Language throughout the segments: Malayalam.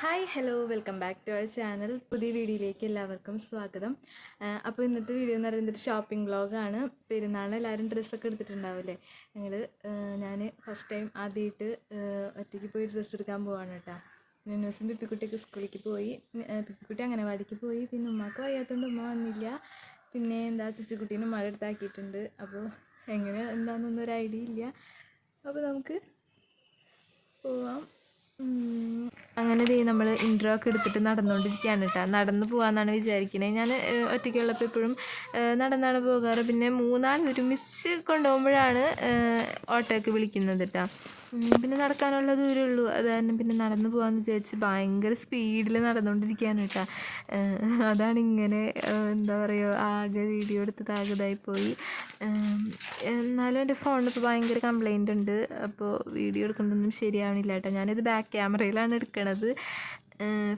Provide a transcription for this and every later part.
Hi hello welcome back to our channel പുതിയ വീഡിയോയിലേക്ക് എല്ലാവർക്കും സ്വാഗതം. അപ്പോൾ ഇന്നത്തെ വീഡിയോ എന്ന് പറയുന്നത് ഷോപ്പിംഗ് വ്ളോഗാണ് പെരുന്നാളിന് എല്ലാവരും ഡ്രസ്സൊക്കെ എടുത്തിട്ടുണ്ടാവില്ലേ? ഞങ്ങൾ ഞാൻ ഫസ്റ്റ് ടൈം ആദ്യമായിട്ട് ഒറ്റയ്ക്ക് പോയി ഡ്രസ്സ് എടുക്കാൻ പോവാണ് കേട്ടോ. ന്യൂസിന്റെ പിപ്പിക്കുട്ടിക്ക് സ്കൂളിലേക്ക് പോയി. അങ്ങനെ വാടിക്ക് പോയി. പിന്നെ ഉമ്മാക്ക് വയ്യാത്തതുകൊണ്ട് ഉമ്മ വന്നില്ല. പിന്നെ എന്താ ചുച്ചുക്കുട്ടീനെ മഴ എടുത്താക്കിയിട്ടുണ്ട് അപ്പോൾ എങ്ങനെ എന്താണെന്നൊന്നും ഒരു ഐഡിയ ഇല്ല. അപ്പോൾ നമുക്ക് പോവാം. അങ്ങനെ ദേ നമ്മൾ ഇൻട്രോ ഒക്കെ എടുത്തിട്ട് നടന്നുകൊണ്ടിരിക്കുകയാണ് കേട്ടോ നടന്ന് പോകാമെന്നാണ് വിചാരിക്കുന്നത് ഞാൻ ഒറ്റയ്ക്കുള്ളപ്പോൾ എപ്പോഴും നടന്നാണ് പോകാറ്. പിന്നെ മൂന്നാൾ ഒരുമിച്ച് കൊണ്ടുപോകുമ്പോഴാണ് ഓട്ടോയ്ക്ക് വിളിക്കുന്നത് കേട്ടോ പിന്നെ നടക്കാനുള്ള ദൂരമേ ഉള്ളൂ. അത് കാരണം പിന്നെ നടന്നു പോകാമെന്ന് വിചാരിച്ച് ഭയങ്കര സ്പീഡിൽ നടന്നുകൊണ്ടിരിക്കുകയാണ് കേട്ടോ. അതാണ് ഇങ്ങനെ എന്താ പറയുക ആകെ വീഡിയോ എടുത്ത് ആകെ പോയി. ഏഹ്, എന്നാലും എന്റെ ഫോണിനിപ്പോൾ ഭയങ്കര കംപ്ലൈന്റ് ഉണ്ട്. അപ്പോൾ വീഡിയോ എടുക്കുന്നതൊന്നും ശരിയാവണില്ല കേട്ടോ. ഞാനിത് ബാക്ക് ക്യാമറയിലാണ് എടുക്കണത്.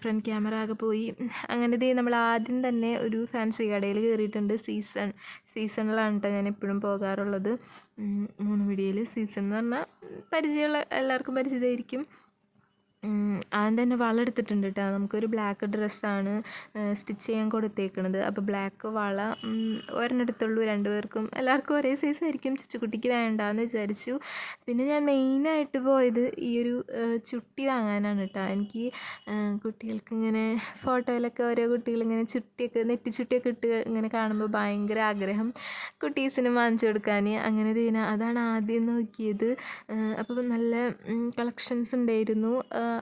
ഫ്രണ്ട് ക്യാമറ ആകെ പോയി. അങ്ങനെ നമ്മൾ ആദ്യം തന്നെ ഒരു ഫാൻസി കടയിൽ കയറിയിട്ടുണ്ട്. സീസൺ സീസണിലാണ് കേട്ടോ ഞാൻ എപ്പോഴും പോകാറുള്ളത്. മൂന്ന് വീഡിയോയിൽ സീസൺ എന്ന് പറഞ്ഞാൽ പരിചയമുള്ള എല്ലാവർക്കും പരിചിതമായിരിക്കും ആദ്യം തന്നെ വള എടുത്തിട്ടുണ്ട് കേട്ടോ നമുക്കൊരു ബ്ലാക്ക് ഡ്രസ്സാണ് സ്റ്റിച്ച് ചെയ്യാൻ കൊടുത്തേക്കണത്. അപ്പോൾ ബ്ലാക്ക് വള ഒരെണ്ണം എടുത്തുള്ളൂ രണ്ടുപേർക്കും. എല്ലാവർക്കും ഒരേ സൈസ് ആയിരിക്കും. ചുച്ചുക്കുട്ടിക്ക് വേണ്ടാന്ന് വിചാരിച്ചു. പിന്നെ ഞാൻ മെയിനായിട്ട് പോയത് ഈ ഒരു ചുട്ടി വാങ്ങാനാണ് കേട്ടോ എനിക്ക് കുട്ടികൾക്ക് ഇങ്ങനെ ഫോട്ടോയിലൊക്കെ ഓരോ കുട്ടികൾ ഇങ്ങനെ ചുട്ടിയൊക്കെ നെറ്റിച്ചുട്ടിയൊക്കെ ഇട്ട് ഇങ്ങനെ കാണുമ്പോൾ ഭയങ്കര ആഗ്രഹം. കുട്ടീസിന് വാങ്ങിച്ചു കൊടുക്കാൻ അങ്ങനെ ചെയ്യുന്ന അതാണ് ആദ്യം നോക്കിയത്. അപ്പോൾ നല്ല കളക്ഷൻസ് ഉണ്ടായിരുന്നു.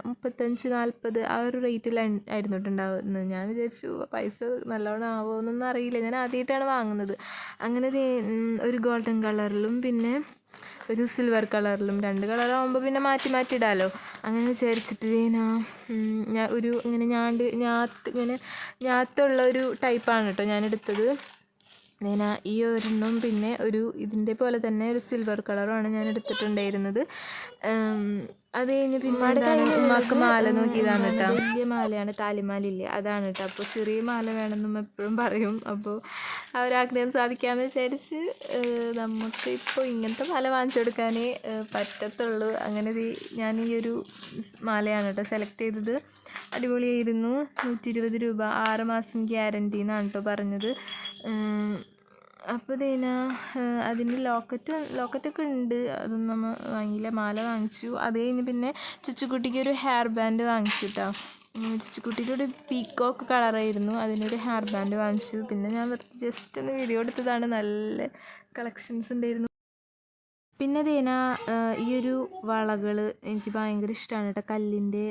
മുപ്പത്തഞ്ച് നാൽപ്പത് ആ ഒരു റേറ്റിലാണ് ആയിരുന്നു ഞാൻ വിചാരിച്ചു പൈസ നല്ലോണം ആവുമെന്നൊന്നും അറിയില്ല. ഞാൻ ആദ്യമായിട്ടാണ് വാങ്ങുന്നത്. അങ്ങനെ ഒരു ഗോൾഡൻ കളറിലും പിന്നെ ഒരു സിൽവർ കളറിലും രണ്ട് കളറാകുമ്പോൾ പിന്നെ മാറ്റി മാറ്റി ഇടാമല്ലോ അങ്ങനെ വിചാരിച്ചിട്ട് ഞാൻ ഒരു ഇങ്ങനെ ഞാണ്ട് ഞാത്ത് ഇങ്ങനെ ഞാത്തുള്ള ഒരു ടൈപ്പാണ് കേട്ടോ ഞാൻ എടുത്തത്. ഞാൻ ഈ ഒരെണ്ണം പിന്നെ ഒരു ഇതിന്റെ പോലെ തന്നെ ഒരു സിൽവർ കളറുമാണ് ഞാൻ എടുത്തിട്ടുണ്ടായിരുന്നത്. അത് കഴിഞ്ഞ് പിന്നെ എന്താണ്? ഉമ്മാക്ക് മാല നോക്കിയതാണ് കേട്ടോ. വലിയ മാലയാണ്. താലിമാലില്ലേ. അതാണ് കേട്ടോ. അപ്പോൾ ചെറിയ മാല വേണമെന്നും എപ്പോഴും പറയും. അപ്പോൾ ആ ഒരു ആഗ്രഹം സാധിക്കാമെന്ന് വിചാരിച്ച് നമുക്ക് ഇപ്പോൾ ഇങ്ങനത്തെ മാല വാങ്ങിച്ചെടുക്കാനേ പറ്റത്തുള്ളൂ. അങ്ങനെ ഞാൻ ഈ ഒരു മാലയാണ് കേട്ടോ സെലക്ട് ചെയ്തത്. അടിപൊളിയായിരുന്നു. നൂറ്റി ഇരുപത് രൂപ. ആറ് മാസം ഗ്യാരണ്ടി എന്നാണ് കേട്ടോ പറഞ്ഞത്. അപ്പോൾ ഇതേനാ അതിന്റെ ലോക്കറ്റ് ലോക്കറ്റൊക്കെ ഉണ്ട്. അതൊന്നും നമ്മൾ വാങ്ങിയില്ല. മാല വാങ്ങിച്ചു. അത് കഴിഞ്ഞ് പിന്നെ ചുച്ചുക്കുട്ടിക്ക് ഒരു ഹെയർ ബാൻഡ് വാങ്ങിച്ചു കേട്ടോ ചുച്ചുക്കുട്ടിയുടെ ഒരു പീക്കോക്ക് കളറായിരുന്നു അതിനൊരു ഹെയർ ബാൻഡ് വാങ്ങിച്ചു. പിന്നെ ഞാൻ ജസ്റ്റ് ഒന്ന് വീഡിയോ എടുത്തതാണ്. നല്ല കളക്ഷൻസ് ഉണ്ടായിരുന്നു. പിന്നെ ദീന ഈ ഒരു വളകൾ എനിക്ക് ഭയങ്കര ഇഷ്ടമാണ് കേട്ടോ. കല്ലിന്റെ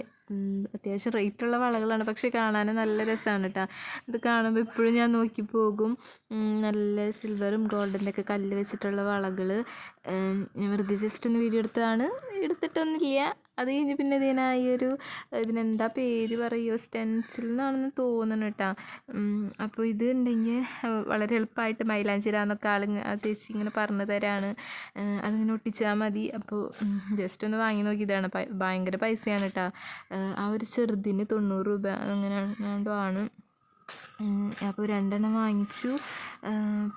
അത്യാവശ്യം റേറ്റുള്ള വളകളാണ്. പക്ഷെ കാണാൻ നല്ല രസമാണ് കേട്ടോ ഇത് കാണുമ്പോൾ ഇപ്പോഴും ഞാൻ നോക്കി പോകും. നല്ല സിൽവറും ഗോൾഡിന്റെ ഒക്കെ കല്ല് വെച്ചിട്ടുള്ള വളകൾ ഞാൻ വെറുതെ ജസ്റ്റ് ഒന്ന് വീഡിയോ എടുത്തതാണ്. എടുത്തിട്ടൊന്നുമില്ല. അത് കഴിഞ്ഞ് പിന്നെ ഇതിനാ ഈ ഒരു ഇതിനെന്താ പേര് പറയുമോ സ്റ്റെൻസിൽ എന്നാണെന്ന് തോന്നുന്നു കേട്ടോ അപ്പോൾ ഇത് ഉണ്ടെങ്കിൽ വളരെ എളുപ്പമായിട്ട് മൈലാഞ്ചിര എന്നൊക്കെ ആൾ ചേച്ചി ഇങ്ങനെ പറഞ്ഞു തരാണ്. അതിങ്ങനെ ഒട്ടിച്ചാൽ മതി. അപ്പോൾ ജസ്റ്റ് ഒന്ന് വാങ്ങി നോക്കിയതാണ് ഭയങ്കര പൈസയാണ് കേട്ടോ ആ ഒരു ചെറുതിന് തൊണ്ണൂറ് രൂപ അങ്ങനെ ആണ്. അപ്പോൾ രണ്ടെണ്ണം വാങ്ങിച്ചു.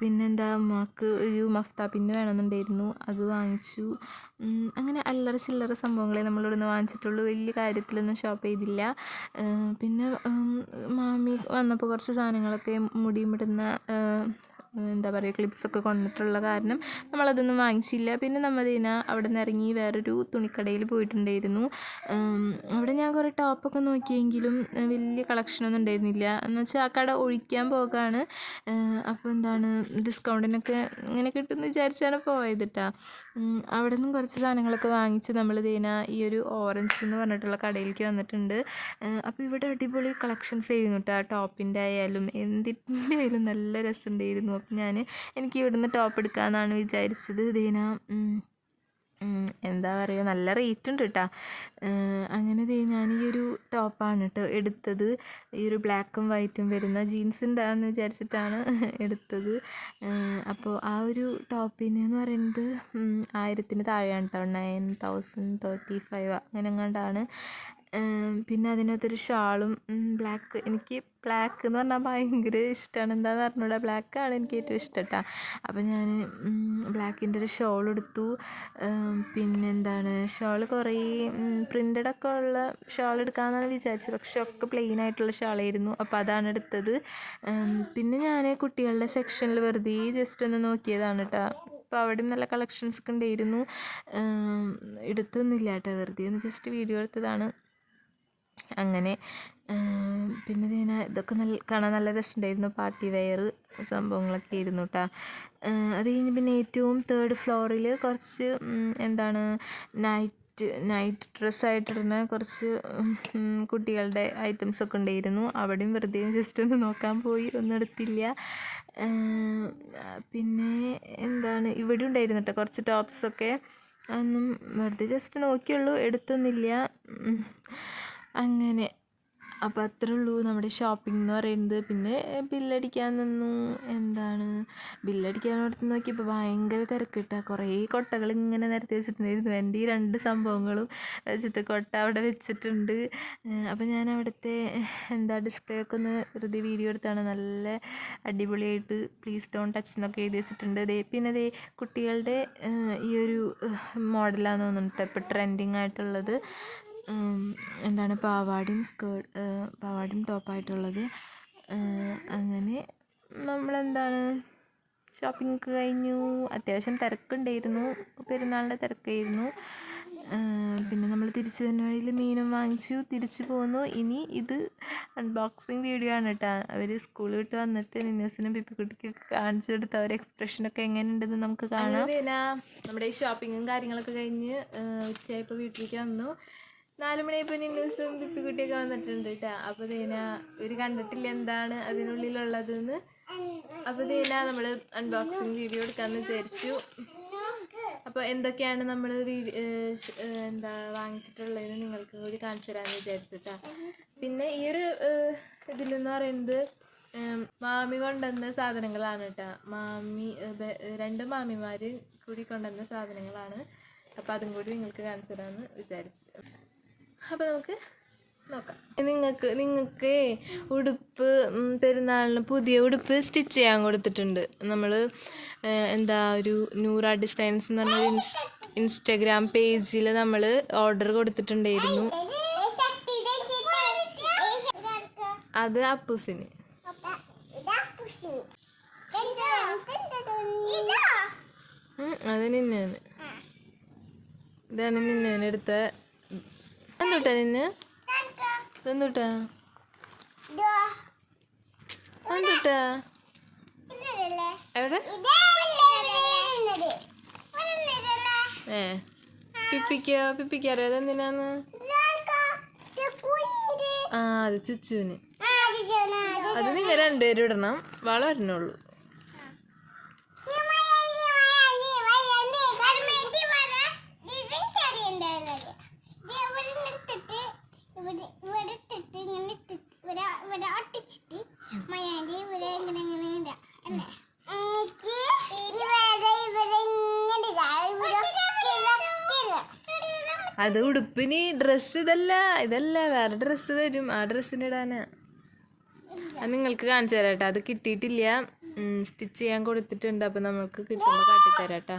പിന്നെന്താ ഉമ്മാക്ക് ഒരു മഫ്ത പിന്നെ വേണമെന്നുണ്ടായിരുന്നു. അത് വാങ്ങിച്ചു. അങ്ങനെ അല്ലറ ചില്ലറ സംഭവങ്ങളെ നമ്മളിവിടെ നിന്ന് വാങ്ങിച്ചിട്ടുള്ളൂ. വലിയ കാര്യത്തിലൊന്നും ഷോപ്പ് ചെയ്തില്ല. പിന്നെ മാമി വന്നപ്പോൾ കുറച്ച് സാധനങ്ങളൊക്കെ മുടിയും ഏഹ് എന്താ പറയുക ക്ലിപ്സൊക്കെ കൊണ്ടിട്ടുള്ള കാരണം നമ്മളതൊന്നും വാങ്ങിച്ചില്ല. പിന്നെ നമ്മൾ ഇതിന അവിടെ നിന്ന് ഇറങ്ങി വേറൊരു തുണിക്കടയിൽ പോയിട്ടുണ്ടായിരുന്നു. അവിടെ ഞാൻ കുറേ ടോപ്പൊക്കെ നോക്കിയെങ്കിലും വലിയ കളക്ഷനൊന്നും ഉണ്ടായിരുന്നില്ല. എന്ന് വെച്ചാൽ ആ കട ഒഴിക്കാൻ പോകാണ്. അപ്പോൾ എന്താണ് ഡിസ്കൗണ്ടിനൊക്കെ ഇങ്ങനെ കിട്ടുമെന്ന് വിചാരിച്ചാണ് പോയത് കേട്ടോ അവിടെ നിന്നും കുറച്ച് സാധനങ്ങളൊക്കെ വാങ്ങിച്ച് നമ്മൾ ഇതിന ഈ ഒരു ഓറഞ്ച് എന്ന് പറഞ്ഞിട്ടുള്ള കടയിലേക്ക് വന്നിട്ടുണ്ട്. അപ്പോൾ ഇവിടെ അടിപൊളി കളക്ഷൻസ് ആയിരുന്നു കേട്ടോ ടോപ്പിന്റെ ആയാലും എന്തിന്റെ ആയാലും നല്ല രസമുണ്ടായിരുന്നു. ഞാൻ എനിക്ക് ഇവിടുന്ന് ടോപ്പ് എടുക്കാമെന്നാണ് വിചാരിച്ചത്. ദീന എന്താ പറയുക നല്ല റേറ്റ് ഉണ്ട് കേട്ടോ അങ്ങനെ ഞാൻ ഈ ഒരു ടോപ്പാണ് കേട്ടോ എടുത്തത്. ഈ ഒരു ബ്ലാക്കും വൈറ്റും വരുന്ന ജീൻസ് ഉണ്ടാകുമെന്ന് വിചാരിച്ചിട്ടാണ് എടുത്തത്. അപ്പോൾ ആ ഒരു ടോപ്പിന് എന്ന് പറയുന്നത് ആയിരത്തിന് താഴെയാണ് കേട്ടോ നയൻ തൗസൻഡ് തേർട്ടി ഫൈവ് അങ്ങനെ എങ്ങാണ്ടാണ് പിന്നെ അതിനകത്തൊരു ഷാളും ബ്ലാക്ക് എനിക്ക് ബ്ലാക്ക് എന്ന് പറഞ്ഞാൽ ഭയങ്കര ഇഷ്ടമാണ് എന്താണെന്ന് പറഞ്ഞൂടാ ബ്ലാക്ക് ആണ് എനിക്ക് ഏറ്റവും ഇഷ്ടം കേട്ടോ അപ്പം ഞാൻ ബ്ലാക്കിന്റെ ഒരു ഷോൾ എടുത്തു. പിന്നെന്താണ് ഷാൾ കുറേ പ്രിന്റഡ് ഒക്കെ ഉള്ള ഷാൾ എടുക്കാമെന്നാണ് വിചാരിച്ചത്. പക്ഷെ ഒക്കെ പ്ലെയിൻ ആയിട്ടുള്ള ഷാളായിരുന്നു അപ്പോൾ അതാണ് എടുത്തത്. പിന്നെ ഞാൻ കുട്ടികളുടെ സെക്ഷനിൽ വെറുതെ ജസ്റ്റ് ഒന്ന് നോക്കിയതാണ് കേട്ടോ അപ്പോൾ അവിടെ നല്ല കളക്ഷൻസ് ഒക്കെ ഉണ്ടായിരുന്നു. എടുത്തൊന്നുമില്ല കേട്ടോ വെറുതെ ഒന്ന് ജസ്റ്റ് വീഡിയോ എടുത്തതാണ്. അങ്ങനെ പിന്നെ ഇതിനെ ഇതൊക്കെ നല്ല കാണാൻ നല്ല രസമുണ്ടായിരുന്നു. പാർട്ടി വെയർ സംഭവങ്ങളൊക്കെ ആയിരുന്നു കേട്ടോ അത് കഴിഞ്ഞ് പിന്നെ ഏറ്റവും തേർഡ് ഫ്ലോറിൽ കുറച്ച് എന്താണ് നൈറ്റ് നൈറ്റ് ഡ്രസ്സായിട്ടിരുന്ന കുറച്ച് കുട്ടികളുടെ ഐറ്റംസ് ഒക്കെ ഉണ്ടായിരുന്നു. അവിടെയും വെറുതെ ജസ്റ്റ് ഒന്ന് നോക്കാൻ പോയി ഒന്നും എടുത്തില്ല. പിന്നെ എന്താണ് ഇവിടെ ഉണ്ടായിരുന്നു കേട്ടോ കുറച്ച് ടോപ്സൊക്കെ ഒന്നും വെറുതെ ജസ്റ്റ് നോക്കിയുള്ളൂ എടുത്തൊന്നുമില്ല. അങ്ങനെ. അപ്പം അത്രേ ഉള്ളൂ നമ്മുടെ ഷോപ്പിംഗ് എന്ന് പറയുന്നത്. പിന്നെ ബില്ലടിക്കാൻ നിന്നു. എന്താണ്? ബില്ലടിക്കാൻ അടുത്ത് നോക്കിയപ്പോൾ ഭയങ്കര തിരക്കിട്ടാ. കുറേ കൊട്ടകൾ ഇങ്ങനെ നിരത്തി വെച്ചിട്ടുണ്ടായിരുന്നു. എന്റെ ഈ രണ്ട് സംഭവങ്ങളും വെച്ചിട്ട് കൊട്ട അവിടെ വെച്ചിട്ടുണ്ട്. അപ്പോൾ ഞാൻ അവിടുത്തെ എന്താ ഡിസ്പ്ലേ ഒക്കെ ഒന്ന് വെറുതെ വീഡിയോ എടുത്താണ്. നല്ല അടിപൊളിയായിട്ട് പ്ലീസ് ഡോൺ ടച്ച് എന്നൊക്കെ എഴുതി വെച്ചിട്ടുണ്ട്. ദേ പിന്നെ ദേ കുട്ടികളുടെ ഈ ഒരു മോഡലാണെന്ന് തോന്നുന്നുണ്ട്. ഇപ്പോൾ ട്രെൻഡിങ് ആയിട്ടുള്ളത്. എന്താണ് പാവാടയും സ്കേർട്ട് പാവാടയും ടോപ്പായിട്ടുള്ളത് അങ്ങനെ നമ്മളെന്താണ് ഷോപ്പിംഗ് കഴിഞ്ഞു. അത്യാവശ്യം തിരക്കുണ്ടായിരുന്നു. പെരുന്നാളിന്റെ തിരക്കായിരുന്നു. പിന്നെ നമ്മൾ തിരിച്ചു വരുന്ന വഴിയിൽ മീനും വാങ്ങിച്ചു തിരിച്ചു പോന്നു. ഇനി ഇത് അൺബോക്സിങ് വീഡിയോ ആണ് കേട്ടോ അവർ സ്കൂൾ വിട്ട് വന്നിട്ട് നിന്നസിനും പിപ്പിക്കുട്ടിക്കൊക്കെ കാണിച്ചു കൊടുത്ത അവരെ എക്സ്പ്രഷനൊക്കെ എങ്ങനെയുണ്ടെന്ന് നമുക്ക് കാണാം. പിന്നെ നമ്മുടെ ഈ ഷോപ്പിങ്ങും കാര്യങ്ങളൊക്കെ കഴിഞ്ഞ് ഉച്ചയായപ്പോൾ വീട്ടിലേക്ക് വന്നു. നാല് മണിയായപ്പോൾ ബിപ്പി കുട്ടിയൊക്കെ വന്നിട്ടുണ്ട് കേട്ടോ അപ്പോൾ ദീന ഇവർ കണ്ടിട്ടില്ല എന്താണ് അതിനുള്ളിലുള്ളതെന്ന്. അപ്പോൾ ദീന നമ്മൾ അൺബോക്സിങ് വീഡിയോ എടുക്കാമെന്ന് വിചാരിച്ചു. അപ്പോൾ എന്തൊക്കെയാണ് നമ്മൾ എന്താ വാങ്ങിച്ചിട്ടുള്ളതെന്ന് നിങ്ങൾക്ക് കൂടി കാണിച്ചു തരാമെന്ന് വിചാരിച്ചു കേട്ടോ പിന്നെ ഈ ഒരു ഇതിലെന്ന് പറയുന്നത് മാമി കൊണ്ടുവന്ന സാധനങ്ങളാണ് കേട്ടോ മാമി രണ്ട് മാമിമാർ കൂടി കൊണ്ടുവന്ന സാധനങ്ങളാണ്. അപ്പോൾ അതും കൂടി നിങ്ങൾക്ക് കാണിച്ചു തരാമെന്ന് വിചാരിച്ചു. അപ്പോൾ നമുക്ക് നോക്കാം. നിങ്ങൾക്ക് നിങ്ങൾക്ക് ഉടുപ്പ് പെരുന്നാളിന് പുതിയ ഉടുപ്പ് സ്റ്റിച്ച് ചെയ്യാൻ കൊടുത്തിട്ടുണ്ട്. നമ്മൾ എന്താ ഒരു നൂറ ഡിസൈൻസ് എന്ന് പറഞ്ഞ ഇൻസ് ഇൻസ്റ്റഗ്രാം പേജിൽ നമ്മൾ ഓർഡർ കൊടുത്തിട്ടുണ്ടായിരുന്നു. അത് അപ്പൂസിന്. അത് നിന്നാണ് ഇതാണ് നിന്നാണ് എടുത്ത എന്തുട്ടാ നിന്നെ? എന്തുട്ടാ എന്തുട്ടാ എവിടെ? ഏ. പിപ്പിക്കോ? പിപ്പിക്കറിയോ അതെന്തിനാന്ന്? ആ അത് ചുച്ചുവിന്. അത് നിങ്ങൾ രണ്ടുപേരും ഇടണം. വളം വരണുള്ളൂ അത് ഉടുപ്പിന് ഡ്രസ്സ് ഇതല്ല ഇതല്ല. വേറെ ഡ്രസ്സ് തരും. ആ ഡ്രസ്സിന് ഇടാനാ. അത് നിങ്ങൾക്ക് കാണിച്ചു തരാം കേട്ടോ. അത് കിട്ടിയിട്ടില്ല. സ്റ്റിച്ച് ചെയ്യാൻ കൊടുത്തിട്ടുണ്ട്. അപ്പം നമ്മൾക്ക് കിട്ടുമ്പോൾ കാട്ടിത്തരാം കേട്ടോ.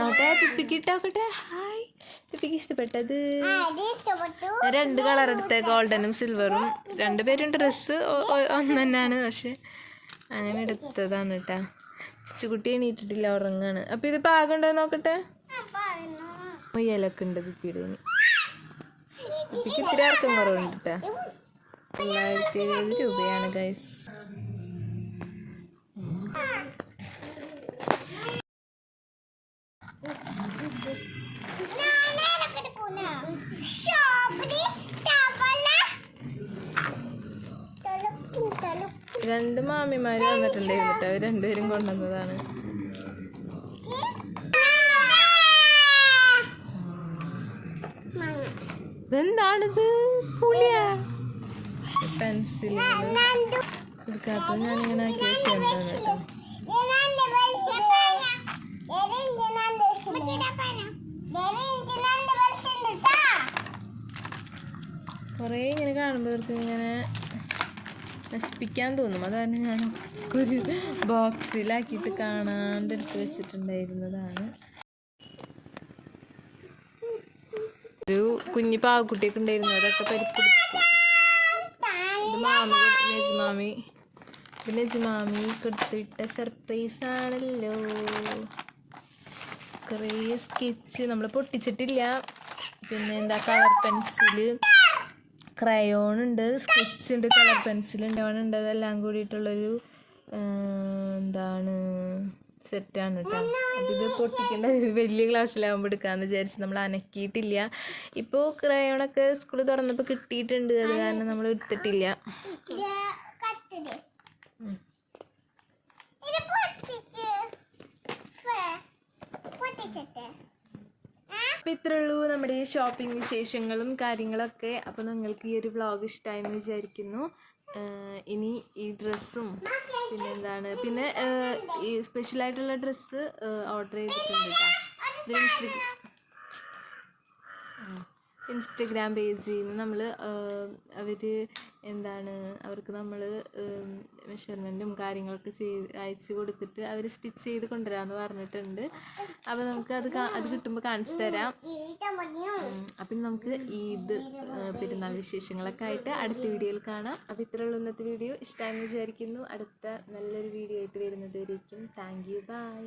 നോട്ടെ പിപ്പിക്ക് ഇട്ടോക്കട്ടെ ഹായ് പിപ്പിക്ക് ഇഷ്ടപ്പെട്ടത്? രണ്ട് കളർ എടുത്ത. ഗോൾഡനും സിൽവറും രണ്ടുപേരും ഡ്രസ്സ് ഒന്ന് തന്നെയാണ്. പക്ഷെ അങ്ങനെ എടുത്തതാണ് കേട്ടാ. ചുച്ചുകുട്ടി എണീറ്റിട്ടില്ല ഉറങ്ങാണ്. അപ്പം ഇത് പാകണ്ടോ നോക്കട്ടെ? മൊയ്യലൊക്കെ പിപ്പിയുടെ പിപ്പിക്ക് ഇത്തിരി ആർക്കും കുറവുണ്ട് തൊള്ളായിരത്തി എഴുപത് രൂപയാണ് ഗൈസ് രണ്ട് മാമിമാര് വന്നിട്ടുണ്ടായിരുന്നു അവർ രണ്ടുപേരും കൊണ്ടുവന്നതാണ്. ഇതെന്താണിത്? പുളിയാ. പെൻസിൽ കുറേ ഇങ്ങനെ കാണുമ്പോൾ ഇവർക്ക് ഇങ്ങനെ നശിപ്പിക്കാൻ തോന്നും. അതാണ് ഞാൻ ഒക്കെ ഒരു ബോക്സിലാക്കിയിട്ട് കാണാണ്ട് എടുത്ത് വെച്ചിട്ടുണ്ടായിരുന്നതാണ്. ഒരു കുഞ്ഞി പാവക്കുട്ടിയൊക്കെ ഉണ്ടായിരുന്നു. അതൊക്കെ പരിപ്പെടുത്തു ഇത് മാമി നജ്മാമി. കൊടുത്തിട്ട സർപ്രൈസ് ആണല്ലോ. കുറേ സ്കെച്ച് നമ്മൾ പൊട്ടിച്ചിട്ടില്ല. പിന്നെ എന്താ കളർ പെൻസിൽ ക്രയോൺ ഉണ്ട് സ്കെച്ച് ഉണ്ട് കളർ പെൻസിൽ ഉണ്ട് അതെല്ലാം കൂടിയിട്ടുള്ളൊരു എന്താണ് സെറ്റാണ് കേട്ടോ ഇത് പൊട്ടിക്കേണ്ട വലിയ ക്ലാസ്സിലാകുമ്പോൾ എടുക്കാമെന്ന് വിചാരിച്ച് നമ്മൾ അനക്കിയിട്ടില്ല ഇപ്പോൾ ക്രയോണൊക്കെ സ്കൂൾ തുറന്നപ്പോൾ കിട്ടിയിട്ടുണ്ട് അത് കാരണം നമ്മൾ എടുത്തിട്ടില്ല. അപ്പം ഇത്രേ ഉള്ളൂ നമ്മുടെ ഷോപ്പിംഗ് വിശേഷങ്ങളും കാര്യങ്ങളൊക്കെ. അപ്പോൾ നിങ്ങൾക്ക് ഈ ഒരു വ്ളോഗ് ഇഷ്ടമായെന്ന് വിചാരിക്കുന്നു. ഇനി ഈ ഡ്രസ്സും പിന്നെ എന്താണ് പിന്നെ ഈ സ്പെഷ്യലായിട്ടുള്ള ഡ്രസ്സ് ഓർഡർ ചെയ്തിട്ടുണ്ട് കേട്ടോ ഇൻസ്റ്റഗ്രാം പേജിൽ നിന്ന് നമ്മൾ അവർ എന്താണ് അവർക്ക് നമ്മൾ മെഷർമെന്റും കാര്യങ്ങളൊക്കെ ചെയ്ത് അയച്ചു കൊടുത്തിട്ട് അവർ സ്റ്റിച്ച് ചെയ്ത് കൊണ്ടുവരാമെന്ന് പറഞ്ഞിട്ടുണ്ട്. അപ്പോൾ നമുക്ക് അത് അത് കിട്ടുമ്പോൾ കാണിച്ചു തരാം. അപ്പം നമുക്ക് ഈദ് പെരുന്നാൾ വിശേഷങ്ങളൊക്കെ ആയിട്ട് അടുത്ത വീഡിയോയിൽ കാണാം. അപ്പോൾ ഇത്രയുള്ള ഇന്നത്തെ വീഡിയോ. ഇഷ്ടമായെന്ന് വിചാരിക്കുന്നു. അടുത്ത നല്ലൊരു വീഡിയോ ആയിട്ട് വരുന്നത് വരേക്കും. Thank you. ബൈ.